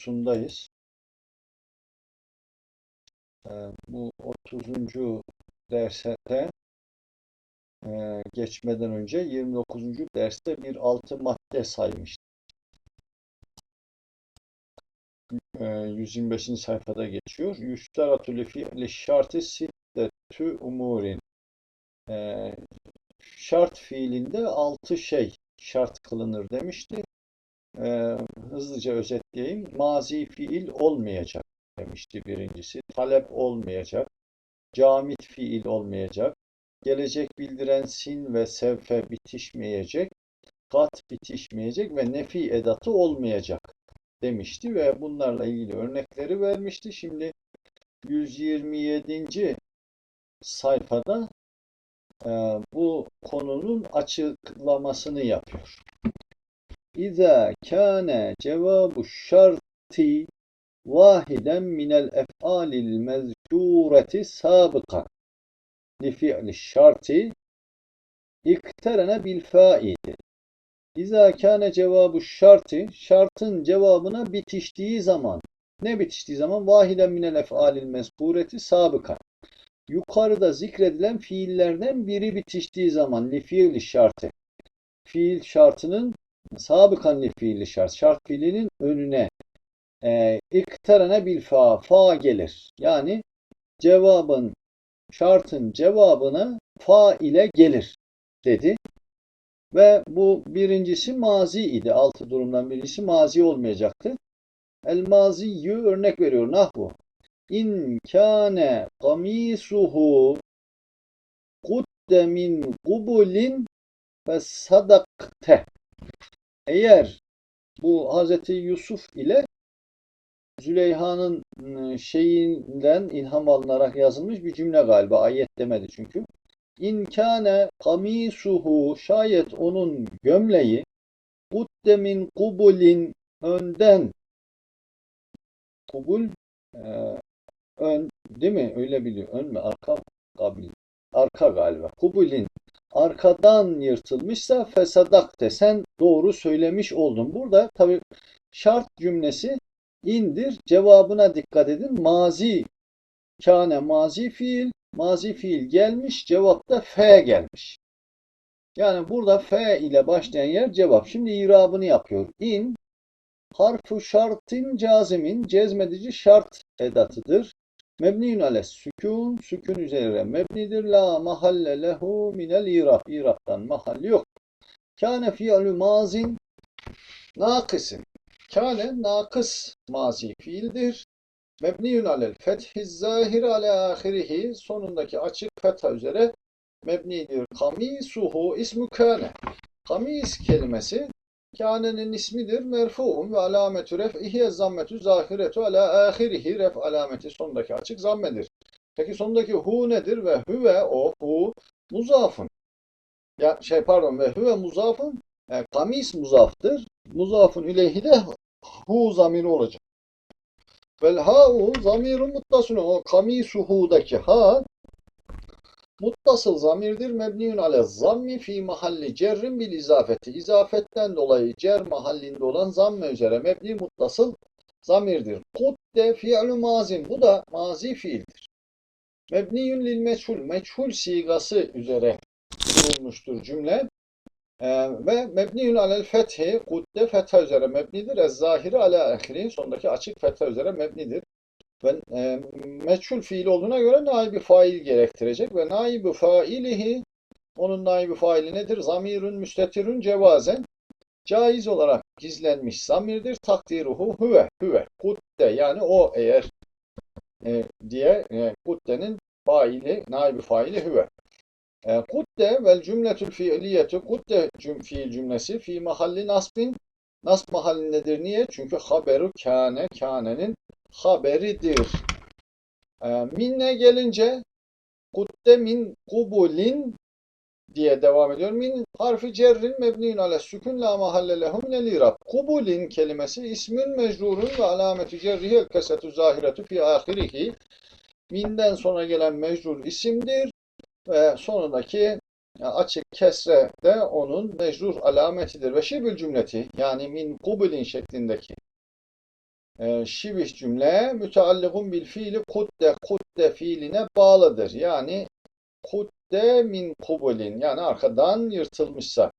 29'undayız. Ee, bu 30. derse de e, geçmeden önce 29. derste bir altı madde saymıştık. Ee, 125. sayfada geçiyor. Yüstaratü li fi'li şartı siddetü umurin. Ee, şart fiilinde altı şey şart kılınır demişti. Ee, hızlıca özetleyeyim. Mazi fiil olmayacak demişti birincisi. Talep olmayacak. Camit fiil olmayacak. Gelecek bildiren sin ve sevfe bitişmeyecek. Kat bitişmeyecek ve nefi edatı olmayacak demişti ve bunlarla ilgili örnekleri vermişti. Şimdi 127. sayfada e, bu konunun açıklamasını yapıyor. İza kâne cevabu şarti vahiden minel ef'alil mezcureti sabıkan li fi'li şarti ikterene bil faidi. İza kâne cevabu şarti şartın cevabına bitiştiği zaman ne bitiştiği zaman vahiden minel ef'alil mezkureti sabıkan yukarıda zikredilen fiillerden biri bitiştiği zaman li fiili şartı fiil şartının sabıkan li fiili şart şart fiilinin önüne e, iktarene bil fa fa gelir. Yani cevabın şartın cevabına fa ile gelir dedi. Ve bu birincisi mazi idi. Altı durumdan birincisi mazi olmayacaktı. El maziyyü örnek veriyor. Nahvu. İn kâne kamisuhu kudde min kubulin ve sadakte. Eğer bu Hazreti Yusuf ile Züleyha'nın ıı, şeyinden ilham alınarak yazılmış bir cümle galiba. Ayet demedi çünkü. İnkâne kamisuhu şayet onun gömleği kudde min kubulin önden kubul e, ön değil mi? Öyle biliyor. Ön mü? Arka kabil. Arka galiba. Kubulin arkadan yırtılmışsa fesadak sen doğru söylemiş oldun. Burada tabi şart cümlesi indir. Cevabına dikkat edin. Mazi kâne mazi fiil mazi fiil gelmiş. Cevapta fe gelmiş. Yani burada fe ile başlayan yer cevap. Şimdi irabını yapıyor. İn harfu şartın cazimin cezmedici şart edatıdır. Mebniyün ale sükun, sükun üzerine mebnidir. La mahalle lehu minel irab. İrab'dan mahal yok. Kâne fi'lü mazin nakısin. Kâne nakıs mazi fiildir. Mebniyün alel fethiz zahir ale ahirihi sonundaki açık fetha üzere mebnidir. Kamisuhu ismu kâne. Kamis kelimesi Kâne'nin ismidir. Merfu'un ve alametü ref'ihi zammetü zahiretu ala ahirihi ref alameti sondaki açık zammedir. Peki sondaki hu nedir? Ve huve o hu muzafın. Ya şey pardon ve huve muzafın e, kamis muzaftır. Muzafın ileyhi de hu zamiri olacak. Vel ha'u zamirun muttasın. O kamisuhu'daki ha Muttasıl zamirdir. Mebniyun ale zammi fi mahalli cerrin bil izafeti. İzafetten dolayı cer mahallinde olan zamme üzere mebni muttasıl zamirdir. Kudde fi'lü mazin. Bu da mazi fiildir. Mebniyun lil meçhul. Meçhul sigası üzere kurulmuştur cümle. Ee, ve mebniyun alel fethi. Kudde fetha üzere mebnidir. Ez zahiri ala ahiri. Sondaki açık fetha üzere mebnidir. Ve e, meçhul fiil olduğuna göre naibi fail gerektirecek ve naibi failihi onun naibi faili nedir? Zamirün müstetirün cevazen caiz olarak gizlenmiş zamirdir. Takdiruhu huve, huve, kudde yani o eğer e, diye e, kuddenin faili, naibi faili huve. E, kudde vel cümletül fiiliyetu kudde fiil cümlesi fi mahalli nasbin nasb mahallindedir. Niye? Çünkü haberu kâne, kânenin haberidir. E, minne gelince kudde min kubulin diye devam ediyor. Min harfi cerrin mebniun ale sükun la mahalle lehu minel irab. Kubulin kelimesi ismün mecrurun ve alameti cerrihi el kesetü zahiretü fi ahirihi. Minden sonra gelen mecrur isimdir ve sonundaki açık kesre de onun mecrur alametidir. Ve şibül cümleti yani min kubulin şeklindeki e, şibih cümle müteallikun bil fiili kudde kudde fiiline bağlıdır. Yani kudde min kubulin yani arkadan yırtılmışsa.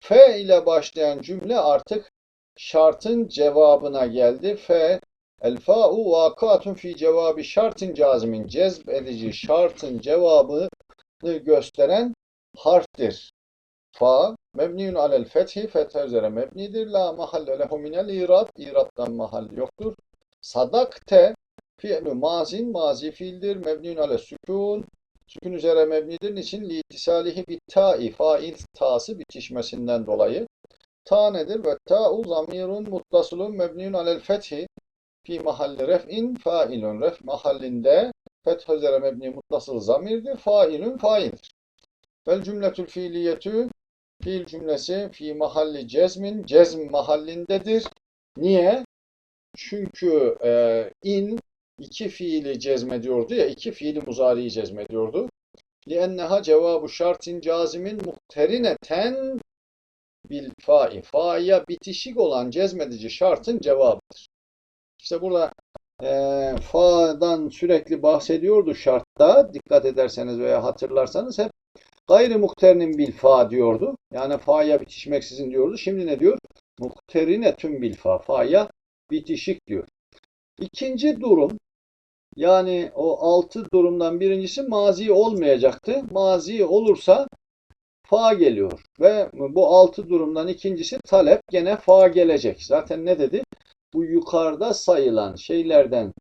F ile başlayan cümle artık şartın cevabına geldi. F el fa'u vakatun fi cevabı şartın cazimin cezb edici şartın cevabını gösteren harftir. Fa mebniun alel fethi fethe üzere mebnidir. La mahalle lehu minel irab irabdan mahal yoktur. Sadakte fi'lü mazin mazi fiildir. Mebniun ale sükun sükun üzere mebnidir. Niçin? Litisalihi bit ta'i fail ta'sı bitişmesinden dolayı. Ta nedir? Ve ta'u zamirun muttasulun mebniun alel fethi fi mahalli ref'in failun ref mahallinde feth üzere mebni muttasıl zamirdir. Failun faildir. Vel cümletül fiiliyetü fiil cümlesi fi mahalli cezmin cezm mahallindedir. Niye? Çünkü e, in iki fiili cezmediyordu ya iki fiili muzariyi cezmediyordu. لِأَنَّهَا cevabu şartin cazimin muhterineten bil fa'i. Fa'ya bitişik olan cezmedici şartın cevabıdır. İşte burada e, fa'dan sürekli bahsediyordu şartta. Dikkat ederseniz veya hatırlarsanız hep gayri muhterinin bil fa diyordu. Yani fa'ya bitişmeksizin diyordu. Şimdi ne diyor? Muhterine tüm bil fa. Fa'ya bitişik diyor. İkinci durum yani o altı durumdan birincisi mazi olmayacaktı. Mazi olursa fa geliyor. Ve bu altı durumdan ikincisi talep gene fa gelecek. Zaten ne dedi? Bu yukarıda sayılan şeylerden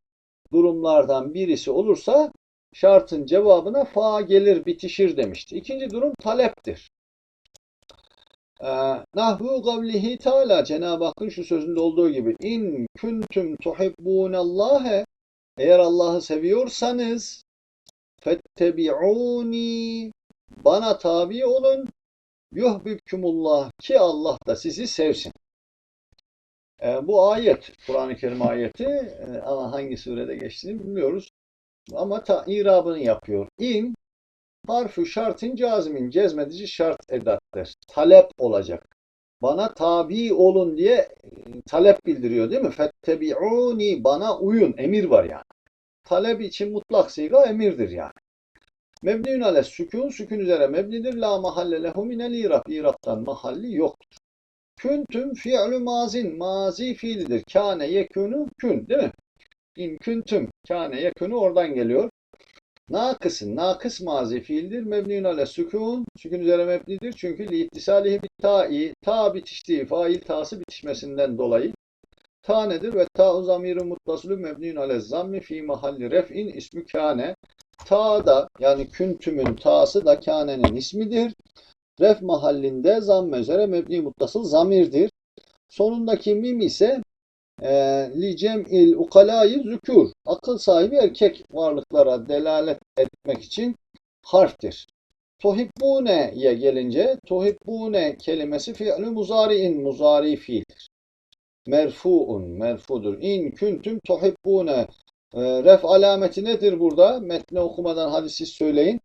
durumlardan birisi olursa şartın cevabına fa gelir bitişir demişti. İkinci durum taleptir. Ee, Nahvu kavlihi Teala Cenab-ı Hakk'ın şu sözünde olduğu gibi in kuntum tuhibbunallâhe eğer Allah'ı seviyorsanız fettebi'uni bana tabi olun yuhbibkumullah ki Allah da sizi sevsin. Ee, bu ayet Kur'an-ı Kerim ayeti e, ama hangi surede geçtiğini bilmiyoruz. Ama ta, irabını yapıyor. İn harfu şartın cazimin cezmedici şart edattır. Talep olacak. Bana tabi olun diye e, talep bildiriyor değil mi? Fettebi'uni bana uyun. Emir var yani. Talep için mutlak siga emirdir yani. Mebniun ale sükun, sükun üzere mebnidir. La mahalle lehu minel irab. İrab'dan mahalli yoktur. Küntüm fi'lü mazin. Mazi fiilidir. Kâne yekûnü kün değil mi? İn küntüm. Kâne yekûnü oradan geliyor. Nakısın. Nakıs mazi fiildir. Mebniun ale sükun. Sükun üzere mebnidir. Çünkü li ittisalihi ta'i. Ta bitiştiği fail ta'sı bitişmesinden dolayı. Ta nedir? Ve ta'u zamiru muttasılü mebniun ale zammi fi mahalli ref'in ismü kâne. Ta da yani küntümün ta'sı da kânenin ismidir. Ref mahallinde zamm üzere mebni muttasıl zamirdir. Sonundaki mim ise e, li cem'il ukalayı zükür. Akıl sahibi erkek varlıklara delalet etmek için harftir. Tuhibbune'ye gelince tuhibbune kelimesi fi'lü muzari'in muzari fiildir. Merfu'un merfudur. İn küntüm tuhibbune e, ref alameti nedir burada? Metni okumadan hadi siz söyleyin.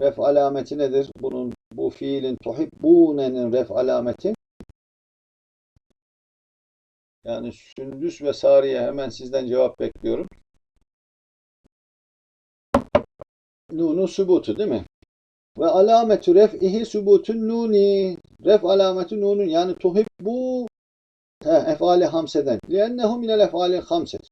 Ref alameti nedir? Bunun bu fiilin tuhibbune'nin ref alameti. Yani Sündüs ve Sariye hemen sizden cevap bekliyorum. Nunu subutu değil mi? Ve alametü ref'ihi subutun nuni. Ref alameti nunun yani tuhibbu he, efali hamseden. Liennehu minel efali hamset.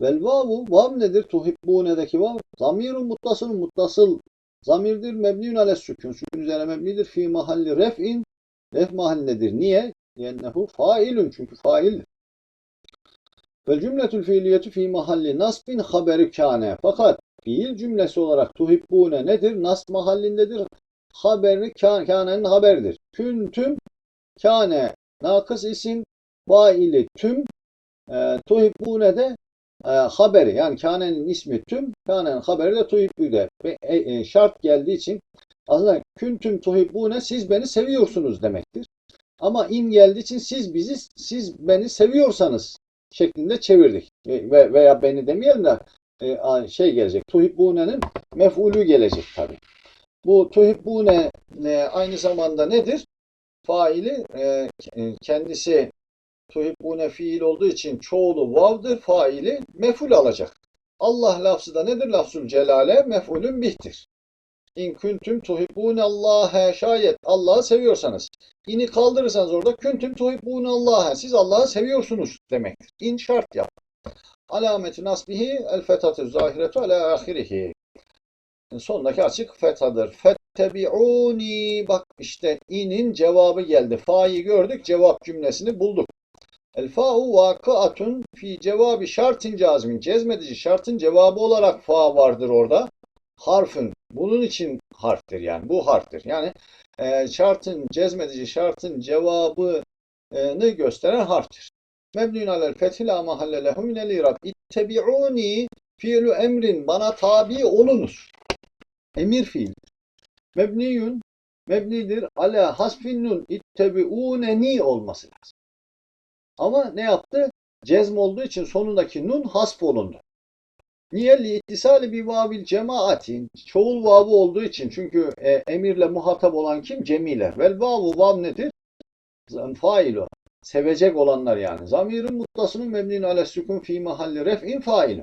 Vel vavu vav nedir? Tuhibbune'deki vav. Zamirun muttasıl muttasıl. Zamirdir mebniun ale sükun. Sükun üzerine mebnidir. Fi mahalli ref'in. Ref mahallindedir. Niye? Liennehu failun. Çünkü faildir. Vel cümletül fiiliyetü fi mahalli nasbin haberi kâne. Fakat fiil cümlesi olarak tuhibbune nedir? Nasb mahallindedir. Haberi kânenin haberidir. Küntüm kâne nakıs isim faili tüm e, tuhibbune de e, haberi yani kânenin ismi tüm kânenin haberi de tuhibbüde ve e, e, şart geldiği için aslında küntüm tuhibbune siz beni seviyorsunuz demektir. Ama in geldiği için siz bizi siz beni seviyorsanız şeklinde çevirdik. Ve, veya beni demeyelim de e, şey gelecek. Tuhibbune'nin mef'ulü gelecek tabi. Bu tuhibbune e, aynı zamanda nedir? Faili e, kendisi tuhibbune fiil olduğu için çoğulu vav'dır, faili mef'ul alacak. Allah lafzı da nedir? Lafzul celale mef'ulün bihtir. İn kuntum tuhibbune Allah'a şayet Allah'ı seviyorsanız. İni kaldırırsanız orada kuntum tuhibbune Allah'a. Siz Allah'ı seviyorsunuz demektir. İn şart yap. Alameti nasbihi el fethatü zahiretu ala ahirihi. Sondaki açık fethadır. Fettebi'uni bak işte inin cevabı geldi. Fa'yı gördük cevap cümlesini bulduk. El fa'u vakıatun fi cevabı şartın cazmin. Cezmedici şartın cevabı olarak fa vardır orada. Harfın. Bunun için harftir yani. Bu harftir. Yani e, şartın cezmedici şartın cevabını gösteren harftir. Mebnun alel fethi la mahalle lehu minel irab. İttebi'uni fiilü emrin. Bana tabi olunuz. Emir fiil. Mebniyun mebnidir ala hasfin nun ittebi'uneni olması lazım. Ama ne yaptı? Cezm olduğu için sonundaki nun hasf olundu. Niye? Li ittisali bir vavil cemaatin. Çoğul vavı olduğu için. Çünkü e, emirle muhatap olan kim? Cemiler. Vel vavu vav nedir? Failu. Sevecek olanlar yani. Zamirin mutlasının mebnin ale sükun fi mahalli ref'in failu.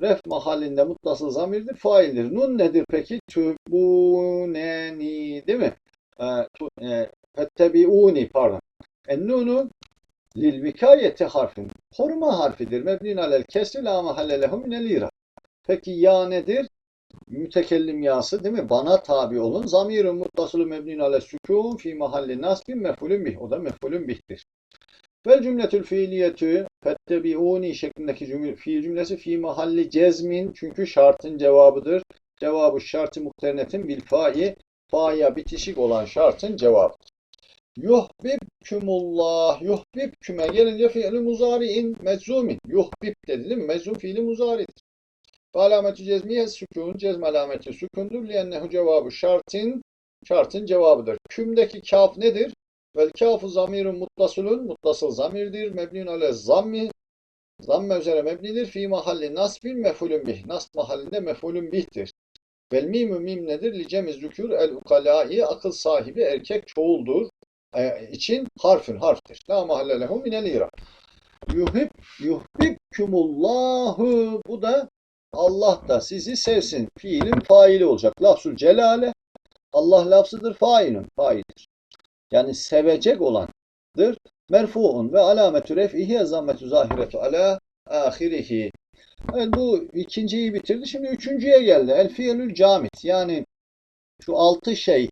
Ref mahallinde mutlasıl zamirdir, faildir. Nun nedir peki? Tübuneni değil mi? E, Fettebiuni pardon. En nunu lil vikayeti harfin. Koruma harfidir. Mebnin alel kesri la mahalle lehu minel ira. Peki ya nedir? Mütekellim yası değil mi? Bana tabi olun. Zamirun muttasılı mebnin ale sükun fi mahalli nasbin mefulün bih. O da mefulün bihtir. Vel cümletül fiiliyetü fettebiuni şeklindeki cümle, fiil cümlesi fi mahalli cezmin çünkü şartın cevabıdır. Cevabı şartı muhternetin bil fa'i fa'ya bitişik olan şartın cevabıdır. Yuhbibkumullah yuhbibküme gelince fiili muzari'in meczumin. Yuhbib dedi değil mi? Meczum fiili muzari'dir. Ve alameti cezmiye sükun. Cezm alameti sükundur. Liyennehu cevabı şartın şartın cevabıdır. Kümdeki kaf nedir? Vel kafu zamirun muttasulun. Muttasıl zamirdir. Mebnun ale zammi. Zamme üzere mebnidir. Fi mahalli nasbin mefulün bih. Nasb mahallinde mefulün bihtir. Vel mimu mim nedir? Li cemiz zükür el ukalai. Akıl sahibi erkek çoğuldur. E, için harfün harftir. La mahalle lehum minel ira. Yuhib, yuhibkumullahu. Bu da Allah da sizi sevsin. Fiilin faili olacak. Lafzul celale. Allah lafzıdır. Failün. Faildir. Yani sevecek olandır. Merfuun ve alametü ref'ihi zammetü zahiretu ala ahirihi. Evet, bu ikinciyi bitirdi. Şimdi üçüncüye geldi. El fiilül camit. Yani şu altı şey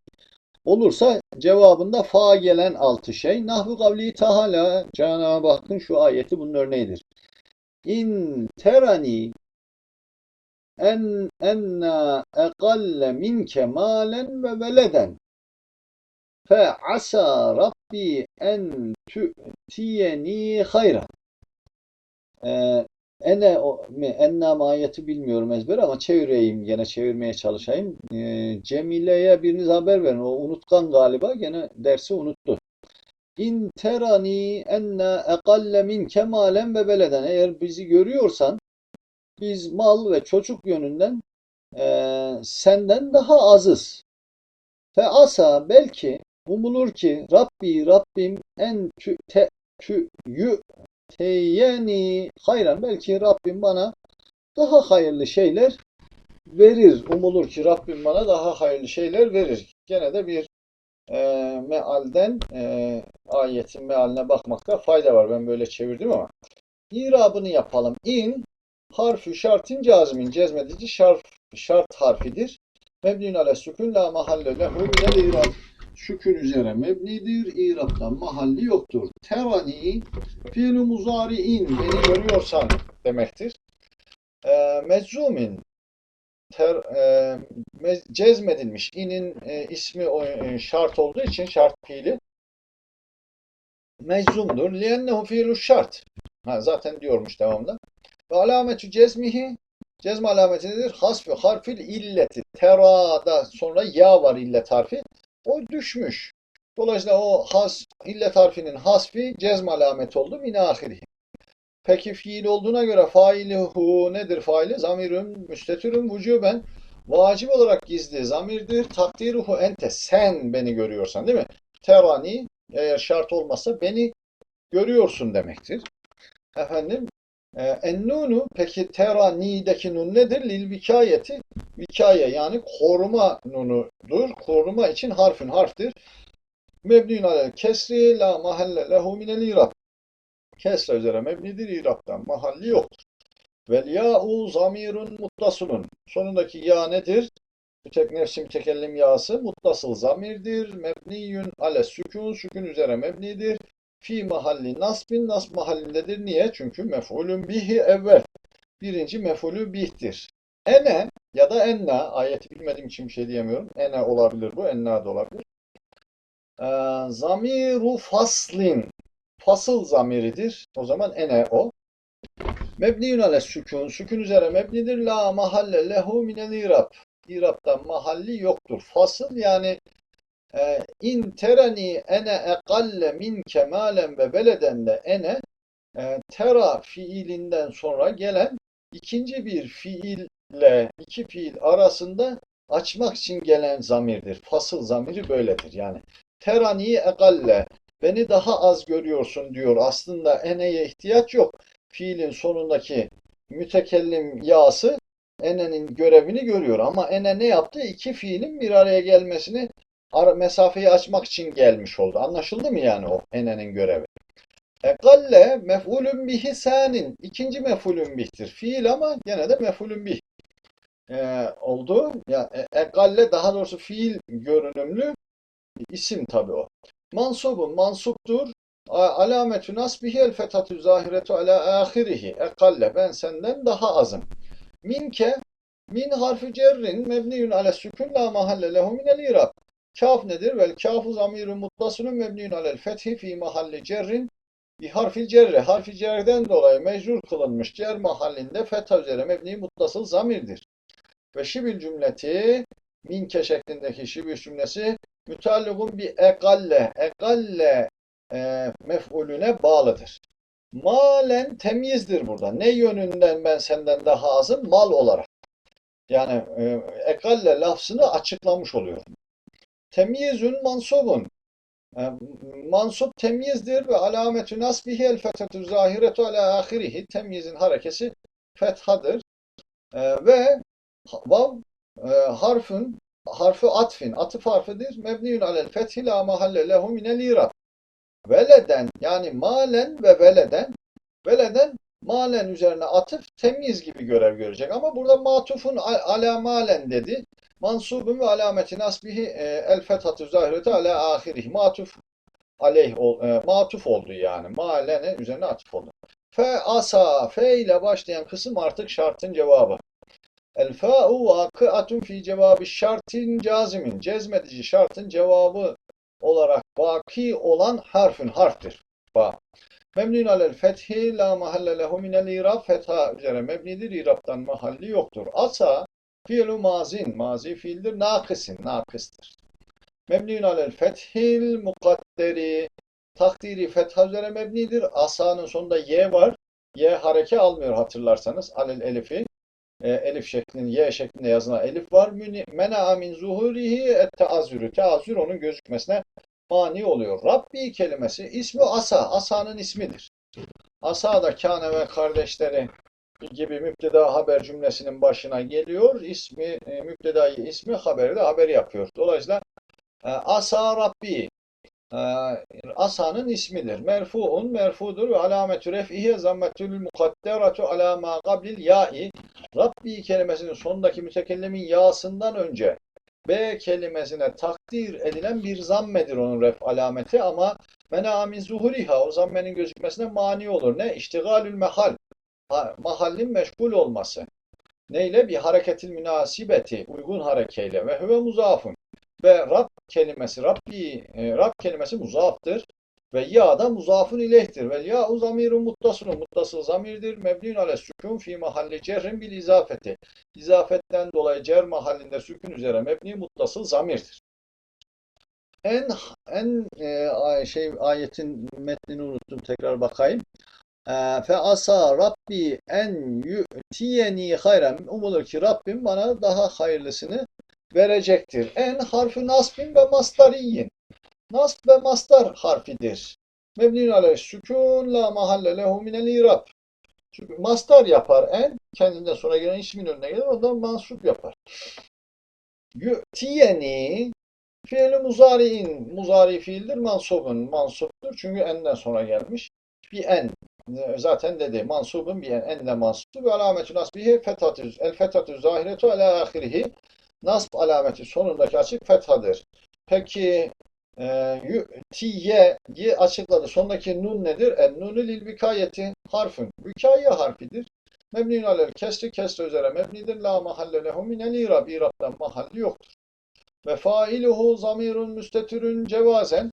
olursa cevabında fa gelen altı şey. Nahvu kavli tahala. Cenab-ı Hakk'ın şu ayeti bunun örneğidir. İn terani en enna eqalle minke malen ve veleden fe asa rabbi en tü'tiyeni hayran. Ee, ene o, enna ayeti bilmiyorum ezber ama çevireyim gene çevirmeye çalışayım. Ee, Cemile'ye biriniz haber verin. O unutkan galiba gene dersi unuttu. İn terani enne ekalle min kemalen ve beleden. Eğer bizi görüyorsan biz mal ve çocuk yönünden e, senden daha azız. Fe asa belki umulur ki Rabbi Rabbim en tü, te, tü, yü, teyyeni hayran belki Rabbim bana daha hayırlı şeyler verir. Umulur ki Rabbim bana daha hayırlı şeyler verir. Gene de bir e, mealden e, ayetin mealine bakmakta fayda var. Ben böyle çevirdim ama. İrabını yapalım. İn harfi şartın cazmin cezmedici şart, şart harfidir. Mebnun ale sükun la mahalle lehu minel irab. Sükun üzere mebnidir. İrab'dan mahalli yoktur. Terani fiil muzari'in beni görüyorsan demektir. E, meczumin ter, e, mez, cezmedilmiş. İnin e, ismi o, e, şart olduğu için şart fiili meczumdur. Liennehu fiilu şart. Ha, zaten diyormuş devamında. Ve alametü cezmihi cezm alameti nedir? Hasfi harfil illeti. Terada sonra ya var illet harfi. O düşmüş. Dolayısıyla o has, illet harfinin hasfi cezm alameti oldu. Min ahirihi. Peki fiil olduğuna göre failihu nedir faili? Zamirün, müstetürün, vücuben. Vacip olarak gizli zamirdir. Takdiruhu ente. Sen beni görüyorsan değil mi? Terani eğer şart olmazsa beni görüyorsun demektir. Efendim e, ennunu peki terani'deki nun nedir? Lil vikayeti vikaye yani koruma nunudur. Koruma için harfin harftir. Mebniun alel kesri la mahalle lehu minel irab. Kesre üzere mebnidir. İrab'dan mahalli yoktur. Vel ya'u zamirun muttasulun. Sonundaki ya nedir? Mütek nefsi mütekellim yası muttasıl zamirdir. Mebniyün ale sükun. Sükun üzere mebnidir. Fi mahalli nasbin. Nasb mahallindedir. Niye? Çünkü mef'ulün bihi evvel. Birinci mef'ulü bihtir. Ene ya da enna. Ayeti bilmediğim için bir şey diyemiyorum. Ene olabilir bu. Enna da olabilir. Ee, zamiru faslin. Fasıl zamiridir. O zaman ene o. Mebniyün ale sükun. Sükun üzere mebnidir. La mahalle lehu minel irab. İrab'dan mahalli yoktur. Fasıl yani e, in terani ene ekalle min kemalen ve beleden de ene e, tera fiilinden sonra gelen ikinci bir fiille iki fiil arasında açmak için gelen zamirdir. Fasıl zamiri böyledir. Yani terani ekalle beni daha az görüyorsun diyor. Aslında eneye ihtiyaç yok. Fiilin sonundaki mütekellim yası enenin görevini görüyor. Ama ene ne yaptı? İki fiilin bir araya gelmesini ara, mesafeyi açmak için gelmiş oldu. Anlaşıldı mı yani o enenin görevi? Ekalle mef'ulün bihi senin. İkinci mef'ulün bihtir. Fiil ama gene de mef'ulün bih ee, oldu. Ya, e, ekalle daha doğrusu fiil görünümlü isim tabi o. Mansubun mansuptur. Alametü nasbihi el fethatü zahiretu ala ahirihi. Ekalle ben senden daha azım. Minke min harfi cerrin mebniyun ale sükun la mahalle lehu minel irab. Kaf nedir? Vel kafu zamirun muttasunun mebniyun alel fethi fi mahalli cerrin bir harfi cerre. Harfi cerden dolayı mecrur kılınmış cer mahallinde fetha üzere mebni muttasıl zamirdir. Ve şibil cümleti minke şeklindeki şibil cümlesi mütalligun bir ekalle. Ekalle e, mef'ulüne bağlıdır. Malen temyizdir burada. Ne yönünden ben senden daha azım? Mal olarak. Yani e, ekalle lafzını açıklamış oluyor. Temyizün mansubun. E, mansup temyizdir ve alametü nasbihi el fethetü zahiretu ala ahirihi. Temyizin harekesi fethadır. E, ve vav e, harfün harfi atfin, atıf harfidir. Mebniyun alel fethi la mahalle lehu minel irab. Veleden yani malen ve veleden veleden malen üzerine atıf temyiz gibi görev görecek. Ama burada matufun ala malen dedi. Mansubun ve alameti nasbihi e, el fethatü zahireti ala ahirih. Matuf aleyh e, matuf oldu yani. Malene üzerine atıf oldu. Fe asa fe ile başlayan kısım artık şartın cevabı. El fa'u vakıatun fi cevabı şartin cazimin. Cezmedici şartın cevabı olarak vaki olan harfin harftir. Ba. Memnun alel fethi la mahalle lehu minel irab. Fetha üzere mebnidir. İrab'dan mahalli yoktur. Asa fiilu mazin. Mazi fiildir. Nakısin. Nakıstır. Memnun alel fethil mukadderi. Takdiri fetha üzere mebnidir. Asa'nın sonunda y var. Y hareke almıyor hatırlarsanız. Alel elifi. E, elif şeklinde, y şeklinde yazılan elif var. Mena min zuhurihi et teazürü. Teazür onun gözükmesine mani oluyor. Rabbi kelimesi ismi Asa. Asa'nın ismidir. Asa da kâne ve kardeşleri gibi müpteda haber cümlesinin başına geliyor. İsmi, e, müptedayı ismi haberi de haber yapıyor. Dolayısıyla e, Asa Rabbi e, Asa'nın ismidir. Merfuun merfudur ve alametü ref'ihi zammetül mukadderatu ala ma ya'i. Rabbi kelimesinin sonundaki mütekellimin yasından önce B kelimesine takdir edilen bir zammedir onun ref alameti ama mena min zuhuriha o zammenin gözükmesine mani olur. Ne? İştigalül mehal. Mahallin meşgul olması. Neyle? Bir hareketil münasibeti. Uygun harekeyle. Ve huve muzafun. Ve Rab kelimesi, Rabbi, e, Rab kelimesi muzaftır. Ve ya da muzafun ileyhtir. Ve ya u zamirun muttasunun. Muttasıl zamirdir. Mebnun ale sükun fi mahalli cerrin bil izafeti. İzafetten dolayı cer mahallinde sükun üzere mebni muttasıl zamirdir. En en e, şey ayetin metnini unuttum tekrar bakayım. E, fe asa rabbi en yu'tiyeni hayran. Umulur ki Rabbim bana daha hayırlısını verecektir. En harfi nasbin ve mastariyin. Nasb ve mastar harfidir. Mebniun aleyh sükun la mahalle lehu minel irab. Çünkü mastar yapar en, kendinden sonra gelen ismin önüne gelir, ondan mansup yapar. Yu'tiyeni fiili muzari'in, muzari fiildir, mansubun, mansuptur. Çünkü enden sonra gelmiş. Bir en, zaten dedi, mansubun bir en, enle mansubu ve alametü nasbihi fethatüz. El fethatü zahiretu ala ahirihi. Nasb alameti sonundaki açık fethadır. Peki e, yu'tiye diye açıkladı. Sondaki nun nedir? En nunu lil vikayeti harfün. Vikaye harfidir. Mebniun alel kesri kesre üzere mebnidir. La mahalle lehu minel irab. İrab'dan mahalli yoktur. Ve failuhu zamirun müstetirün cevazen.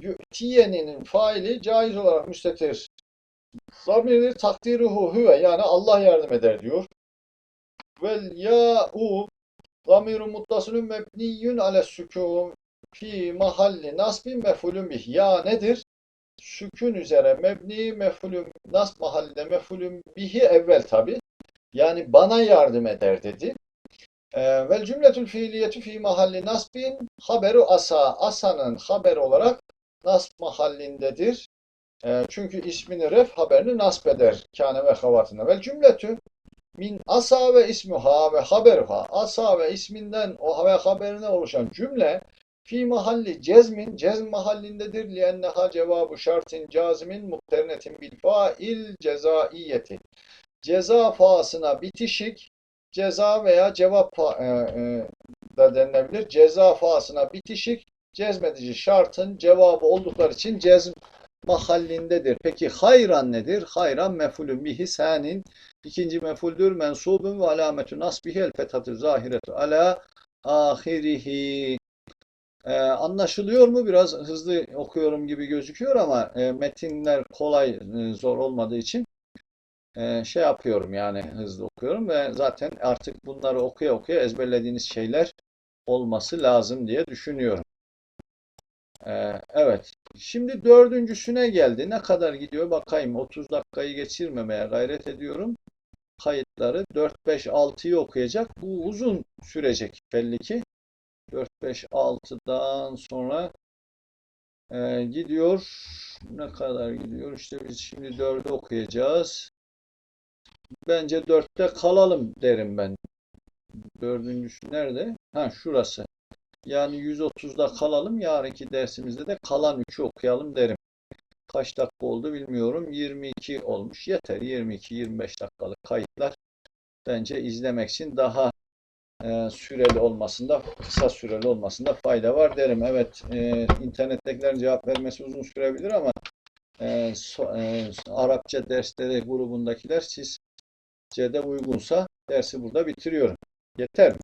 Yu'tiyenin faili caiz olarak müstetir. Zamirdir takdiruhu huve yani Allah yardım eder diyor. Vel ya'u zamirun muttasılun mebniyyün ale sükûn fi mahalli nasbin mefulün bih. Ya nedir? Sükun üzere mebni mefulün nasb mahallinde mefulün bihi evvel tabi. Yani bana yardım eder dedi. Ee, vel cümletül fiiliyetü fi mahalli nasbin haberu asa. Asa'nın haber olarak nasb mahallindedir. Ee, çünkü ismini ref haberini nasb eder. Kâne ve havatına. Vel cümletü min asa ve ismuha ve haberuha. Asa ve isminden o ve haberine oluşan cümle fi mahalli cezmin cezm mahallindedir. Lienneha cevabı şartin cazimin mukternetin bil fail cezaiyeti. Ceza faasına bitişik ceza veya cevap e, e, da denilebilir. Ceza faasına bitişik cezmedici şartın cevabı oldukları için cezm mahallindedir. Peki hayran nedir? Hayran mefulün bihi senin ikinci mefuldür. Mensubun ve alametü nasbihi el fethatü zahiretu ala ahirihi. Ee, anlaşılıyor mu? Biraz hızlı okuyorum gibi gözüküyor ama e, metinler kolay, e, zor olmadığı için e, şey yapıyorum yani hızlı okuyorum ve zaten artık bunları okuya okuya ezberlediğiniz şeyler olması lazım diye düşünüyorum. Ee, evet. Şimdi dördüncüsüne geldi. Ne kadar gidiyor bakayım. 30 dakikayı geçirmemeye gayret ediyorum. Kayıtları 4, 5, 6'yı okuyacak. Bu uzun sürecek belli ki. 4, 5, 6'dan sonra e, gidiyor. Ne kadar gidiyor? İşte biz şimdi 4'ü okuyacağız. Bence 4'te kalalım derim ben. Dördüncüsü nerede? Ha şurası. Yani 130'da kalalım. Yarınki dersimizde de kalan 3'ü okuyalım derim. Kaç dakika oldu bilmiyorum. 22 olmuş. Yeter. 22-25 dakikalık kayıtlar bence izlemek için daha e, süreli olmasında, kısa süreli olmasında fayda var derim. Evet, e, internettekilerin cevap vermesi uzun sürebilir ama e, so- e, Arapça dersleri grubundakiler sizce de uygunsa dersi burada bitiriyorum. Yeter mi?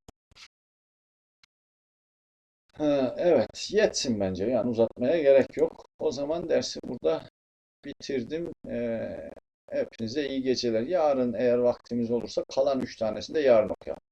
Evet, yetsin bence. Yani uzatmaya gerek yok. O zaman dersi burada bitirdim. Ee, hepinize iyi geceler. Yarın eğer vaktimiz olursa kalan 3 tanesini de yarın okuyalım.